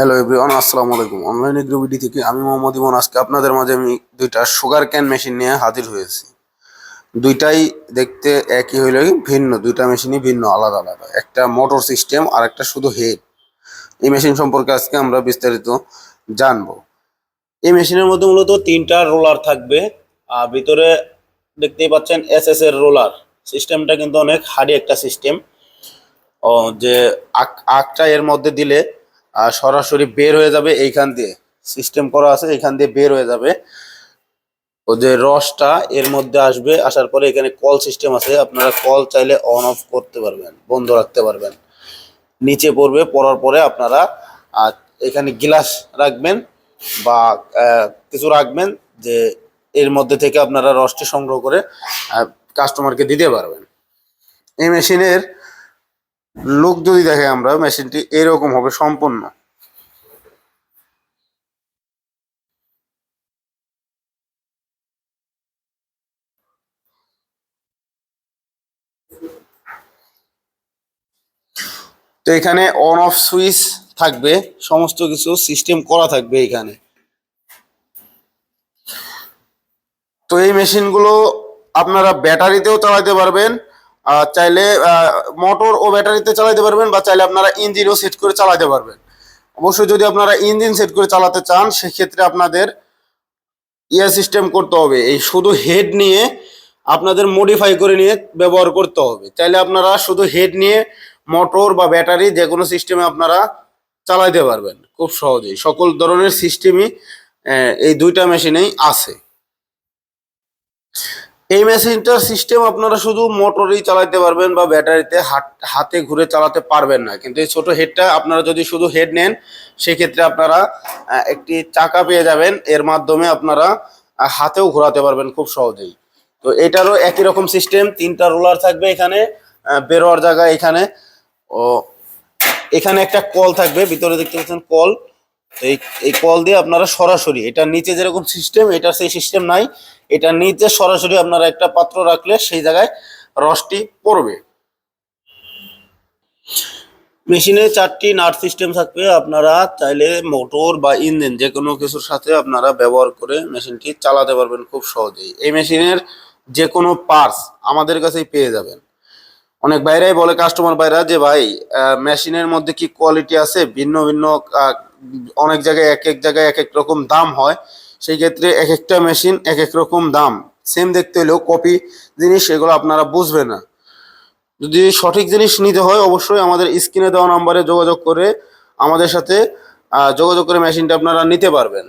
Hello everyone আসসালামু আলাইকুম online AgroBD থেকে আমি মোহাম্মদ ইমন। আজকে আপনাদের মাঝে আমি দুইটা সুগার ক্যান মেশিন নিয়ে হাজির হয়েছি। দুইটাই দেখতে একই হইলেও ভিন্ন। দুইটা মেশিনই ভিন্ন, আলাদা আলাদা। একটা মোটর সিস্টেম আর একটা শুধু হেড এই মেশিন সম্পর্কে আজকে আমরা বিস্তারিত জানব। এই মেশিনের মধ্যে মূলত তিনটা রোলার থাকবে। আর ভিতরে দেখতেই পাচ্ছেন এস এস এর রোলার সিস্টেমটা কিন্তু অনেক হার্ডি একটা সিস্টেম ও, যে আখটা এর মধ্যে দিলে আহ, সরাসরি বের হয়ে যাবে এইখান দিয়ে। সিস্টেম করা আছে এইখান দিয়ে বের হয়ে যাবে। ও যে রসটা এর মধ্যে আসবে আসার পরে এখানে কল সিস্টেম আছে আপনারা কল চাইলে অন অফ করতে পারবেন বন্ধ রাখতে পারবেন। নিচে পড়বে পড়ার পরে আপনারা এখানে গ্লাস রাখবেন বা কিছু রাখবেন যে এর মধ্যে থেকে আপনারা রসটি সংগ্রহ করে কাস্টমারকে দিতে পারবেন। এই মেশিনের লুক যদি দেখে আমরা, মেশিনটি এরকম হবে সম্পূর্ণ। তো এখানে অন অফ সুইচ থাকবে, সমস্ত কিছু সিস্টেম করা থাকবে এখানে। তো এই মেশিনগুলো আপনারা ব্যাটারিতেও চালাতে পারবেন চাইলে মোটর ও ব্যাটারিতে চালাতে পারবেন বা চাইলে আপনারা ইঞ্জিনও সেট করে চালাতে পারবেন। অবশ্যই যদি আপনারা ইঞ্জিন সেট করে চালাতে চান, সেক্ষেত্রে আপনাদের ইয়ার সিস্টেম করতে হবে। এই শুধু হেড নিয়ে আপনাদের মডিফাই করে নিয়ে ব্যবহার করতে হবে। চাইলে আপনারা শুধু হেড নিয়ে মোটর বা ব্যাটারি যে কোনো সিস্টেমে আপনারা চালাতে পারবেন। খুব সহজেই। সকল ধরনের সিস্টেমই এই দুইটা মেশিনেই আছে। এই মেশিনটার সিস্টেম আপনারা শুধু মোটরই চালাতে পারবেন বা ব্যাটারিতে হাত- ঘুরে চালাতে পারবেন না। কিন্তু এই ছোট হেডটা আপনারা যদি শুধু হেড নেন, সেক্ষেত্রে আপনারা একটি চাকা পেয়ে যাবেন। এর মাধ্যমে আপনারা হাতেও ঘোরাতে পারবেন খুব সহজেই। তো এটারও একই রকম সিস্টেম তিনটা রোলার থাকবে এখানে বেরোয়ার জায়গা এখানে। ও, এখানে একটা কল থাকবে, ভিতরে দেখতে পাচ্ছেন কল। এই এই কল দিয়ে আপনারা সরাসরি এটার নিচে যেরকম সিস্টেম এটার সেই সিস্টেম নাই। এটার নিচে সরাসরি আপনারা একটা পাত্র রাখলে সেই জায়গায় রসটি পড়বে। মেশিনে চারটি নাট সিস্টেম থাকবে, আপনারা চাইলে মোটর বা ইঞ্জিন যে কোনো কিছুর সাথে আপনারা ব্যবহার করে মেশিনটি চালাতে পারবেন খুব সহজেই। এই মেশিনের যে কোনো পার্টস আমাদের কাছেই পেয়ে যাবেন। অনেক বাইরেই বলে কাস্টমার বাইরা যে ভাই মেশিনের মধ্যে কি কোয়ালিটি আছে? ভিন্ন ভিন্ন অনেক জায়গায় এক এক জায়গায় এক এক রকম দাম হয়। সেই ক্ষেত্রে এক একটা মেশিন এক এক রকম দাম। সেম দেখতে হলেও কপি জিনিস এগুলো আপনারা বুঝবেন না। যদি সঠিক জিনিস নিতে হয় অবশ্যই আমাদের স্ক্রিনে দেওয়া নাম্বারে যোগাযোগ করে আমাদের সাথে যোগাযোগ করে মেশিনটা আপনারা নিতে পারবেন।